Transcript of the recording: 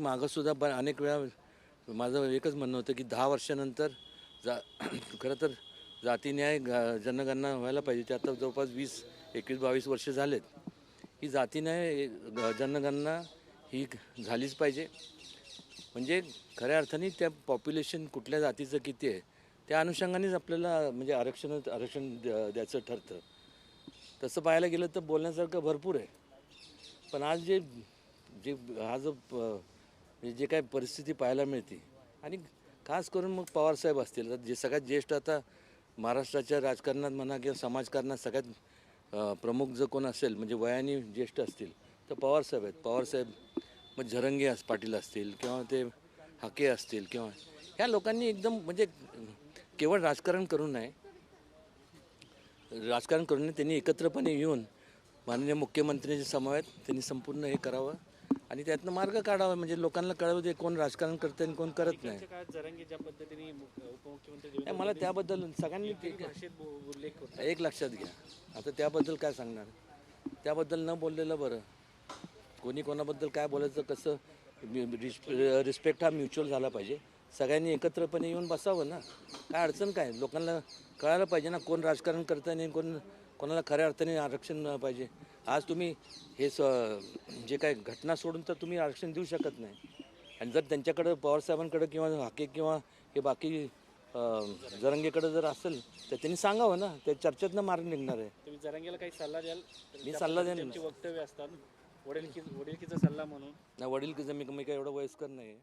मागंसुद्धा ब अनेक वेळा माझं एकच म्हणणं होतं की दहा वर्षानंतर जा खरं तर जातीन्याय ग- जनगणना व्हायला पाहिजे. ते आता जवळपास वीस एकवीस बावीस वर्ष झालेत. ही जाती न्याय जनगणना ही झालीच पाहिजे. म्हणजे खऱ्या अर्थाने त्या पॉप्युलेशन कुठल्या जातीचं किती आहे त्या अनुषंगानेच आपल्याला म्हणजे आरक्षण आरक्षण द्या- द्यायचं ठरतं. तसं पाहायला गेलं तर बोलण्यासारखं भरपूर आहे. पण आज जे जे हा जो प- म्हणजे जे काय परिस्थिती पाहायला मिळते. आणि खास करून मग पवारसाहेब असतील जे सगळ्यात ज्येष्ठ आता महाराष्ट्राच्या राजकारणात म्हणा किंवा समाजकारणात सगळ्यात प्रमुख जर कोण असेल म्हणजे वयाने ज्येष्ठ असतील तर पवारसाहेब आहेत. पवारसाहेब मग झरंगे अस पाटील असतील किंवा ते हाके असतील किंवा ह्या लोकांनी एकदम म्हणजे केवळ राजकारण करून नाही राजकारण करून त्यांनी एकत्रपणे येऊन माननीय मुख्यमंत्र्यांच्या समवेत त्यांनी संपूर्ण हे करावं. आणि त्यातनं मार्ग काढावा म्हणजे लोकांना कळवं ते कोण राजकारण करतं आणि कोण करत नाही. जरांगे ज्या पद्धतीने उपमुख्यमंत्री मला त्याबद्दल सगळ्यांनी उल्लेख एक लक्षात घ्या. आता त्याबद्दल काय सांगणार? त्याबद्दल न बोललेलं बरं. कोणी कोणाबद्दल काय बोलायचं कसं? रिस्पेक्ट हा म्युच्युअल झाला पाहिजे. सगळ्यांनी एकत्रपणे येऊन बसावं ना. काय अडचण काय? लोकांना कळायला पाहिजे ना कोण राजकारण करतं आणि कोण कोणाला खऱ्या अर्थाने आरक्षण पाहिजे. आज तुम्ही हे स जे काय घटना सोडून तर तुम्ही आरक्षण देऊ शकत नाही. आणि जर त्यांच्याकडं पवारसाहेबांकडं किंवा हाके किंवा हे बाकी जरंगेकडं जर असेल तर त्यांनी सांगावं ना. त्या चर्चेतनं मार्ग निघणार आहे. तुम्ही जरांगेला काही सल्ला द्याल? मी सल्ला देईन ना. त्यांची वक्तव्य असतात वडील वडीलकीचा सल्ला म्हणून. नाही वडील मी मी काय एवढं वयस्कर नाही आहे